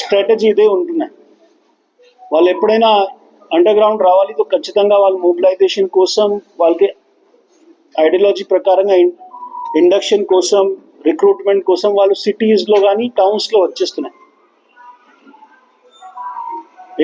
Strategy ఇదే ఉంటున్నాయి. వాళ్ళు ఎప్పుడైనా అండర్ గ్రౌండ్ రావాలి ఖచ్చితంగా వాళ్ళ మొబిలైజేషన్ కోసం వాళ్ళకి ఐడియాలజీ ప్రకారంగా ఇండక్షన్ కోసం రిక్రూట్మెంట్ కోసం వాళ్ళు సిటీస్లో కానీ టౌన్స్లో వచ్చేస్తున్నాయి.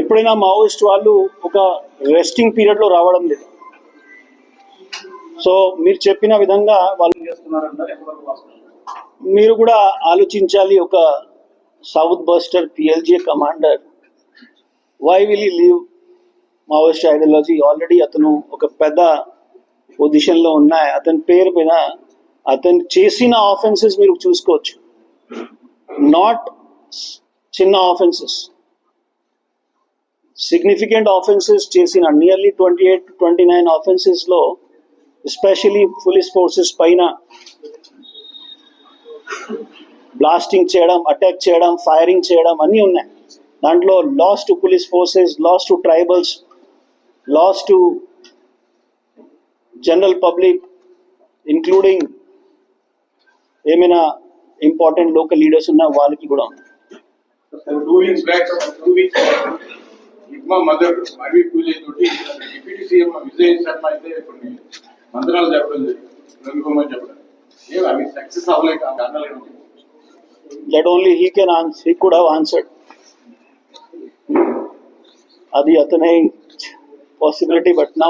ఎప్పుడైనా మావోయిస్ట్ వాళ్ళు ఒక రెస్టింగ్ పీరియడ్లో రావడం లేదు. సో మీరు చెప్పిన విధంగా వాళ్ళు? మీరు కూడా ఆలోచించాలి ఒక south Bastar PLJ commander why will leave Maoist ideology already అతను ఒక పెద్ద పొజిషన్లో ఉన్నాయి. అతని పేరు మీద అతను చేసిన ఆఫెన్సెస్ మీరు చూసుకోవచ్చు. నాట్ చిన్న ఆఫెన్సెస్ సిగ్నిఫికెంట్ ఆఫెన్సెస్ చేసిన nearly twenty eight twenty nine ఆఫెన్సెస్లో especially police forces పైన బ్లాస్టింగ్ చేయడం అటాక్ చేయడం ఫైరింగ్ చేయడం అన్నీ ఉన్నాయి. దాంట్లో loss to police forces loss to tribals loss to general public including ఏమైనా ఇంపార్టెంట్ లోకల్ లీడర్స్ ఉన్న వాళ్ళకి కూడా ఉంది two weeks back two weeks ఇగ్మా మదర్ పూజ తోటి డిప్యూటీ సీఎం విజయ్ శర్మ అయితే కొన్ని మంత్రాలు చెప్పడం జరిగింది. చెప్పడం. అవి success అవ్వలేక that only he can answer he could have answered అది అతనే పాసిబిలిటీ బట్ నా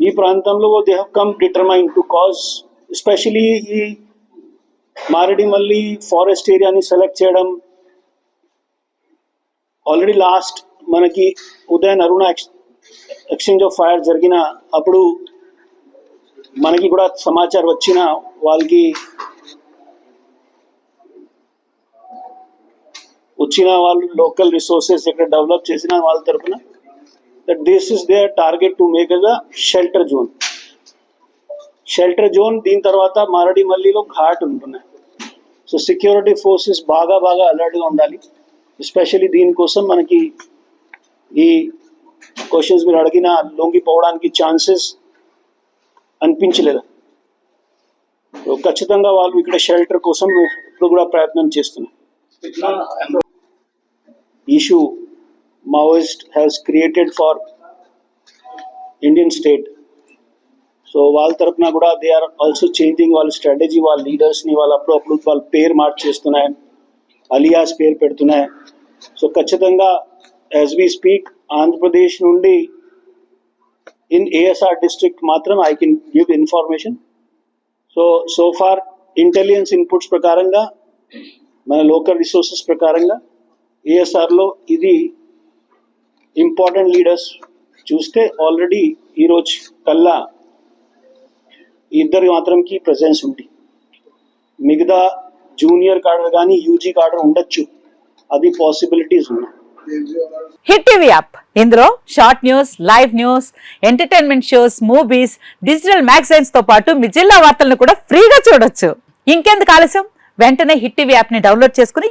ఈ ప్రాంతంలో they have come determined to cause especially ఈ మారేడుమల్లి ఫారెస్ట్ ఏరియాని సెలెక్ట్ చేయడం. ఆల్రెడీ లాస్ట్ మనకి Udayan Aruna exchange of fire జరిగిన అప్పుడు మనకి కూడా సమాచారం వచ్చిన వాళ్ళకి వచ్చిన వాళ్ళు లోకల్ రిసోర్సెస్ ఇక్కడ డెవలప్ చేసిన వాళ్ళ తరపున that this is they target to make the shelter zone shelter zone దీని తర్వాత మారడి మల్లిలో ఘాట్ ఉంటున్నాయి. సో సెక్యూరిటీ ఫోర్సెస్ బాగా బాగా అలర్ట్గా ఉండాలి. ఎస్పెషల్లీ దీనికోసం మనకి ఈ క్వశ్చన్స్ మీరు అడిగిన లొంగిపోవడానికి ఛాన్సెస్ అనిపించలేదు? సో ఖచ్చితంగా వాళ్ళు ఇక్కడ షెల్టర్ కోసం ఇప్పుడు కూడా ప్రయత్నం చేస్తున్నారు. Issue Maoist has created for Indian state. So వాళ్ళ తరపున కూడా దే ఆర్ ఆల్సో చేంజింగ్ వాళ్ళ స్ట్రాటజీ వాళ్ళ లీడర్స్ని వాళ్ళు అప్పుడప్పుడు వాళ్ళ పేరు మార్చేస్తున్నాయి. అలియాస్ పేరు పెడుతున్నాయి. సో ఖచ్చితంగా యాజ్ వి స్పీక్ ఆంధ్రప్రదేశ్ నుండి ఇన్ ఏఎస్ఆర్ డిస్ట్రిక్ట్ మాత్రం I can give information so so far intelligence inputs ప్రకారంగా మన లోకల్ రిసోర్సెస్ ప్రకారంగా ఏఎస్ఆర్లో ఇది ఇంపార్టెంట్ లీడర్స్ చూస్తే ఆల్రెడీ ఈరోజు కల్లా ఇద్దరు మాత్రంకి ప్రజెన్స్ ఉంది. మిగతా జూనియర్ కార్డర్ కానీ యూజీ కార్డర్ ఉండొచ్చు. అది పాసిబిలిటీస్ ఉన్నాయి. హిట్ టీవీ యాప్ ఇందులో short news live news entertainment shows movies digital మ్యాగజైన్స్తో పాటు మీ జిల్లా వార్తలను కూడా ఫ్రీగా చూడొచ్చు. ఇంకెందుకు ఆలస్యం? వెంటనే హిట్ టీవీ యాప్ని డౌన్లోడ్ చేసుకుని